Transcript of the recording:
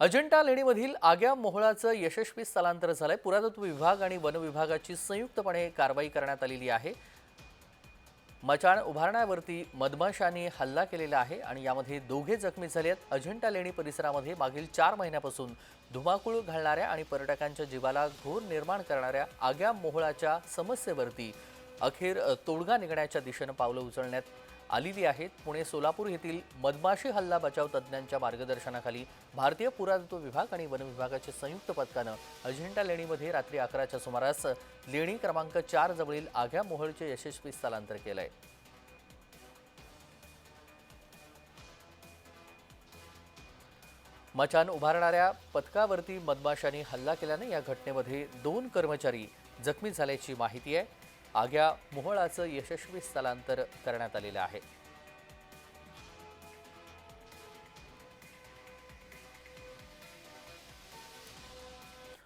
अजिंठा लेणीमधील आग्या मोहळाचं यशस्वी स्थलांतर झालंय. पुरातत्व विभाग आणि वन विभागाची संयुक्तपणे कारवाई करण्यात आलेली आहे. मचाण उभारण्यावरती मधमाशांनी हल्ला केलेला आहे आणि यामध्ये दोघे जखमी झाले आहेत. अजंठा लेणी परिसरामध्ये मागील चार महिन्यापासून धुमाकूळ घालणाऱ्या आणि पर्यटकांच्या जीवाला घोर निर्माण करणाऱ्या आग्या मोहळाच्या समस्येवरती अखेर तोडगा निघण्याच्या दिशेनं पावलं उचलण्यात आलेली आहेत. पुणे सोलापूर येथील मधमाशी हल्ला बचाव तज्ज्ञांच्या मार्गदर्शनाखाली भारतीय पुरातत्व विभाग आणि वन विभागाच्या संयुक्त पथकानं अजिंठा लेणीमध्ये रात्री अकराच्या सुमारास लेणी क्रमांक चार जवळील आघ्या मोहळचे यशस्वी स्थलांतर केलं आहे मचान उभारणाऱ्या पथकावरती मधमाशांनी हल्ला केल्याने या घटनेमध्ये दोन कर्मचारी जखमी झाल्याची माहिती आहे. आग्या मोहळाचं यशस्वी स्थलांतर करण्यात आलेलं आहे.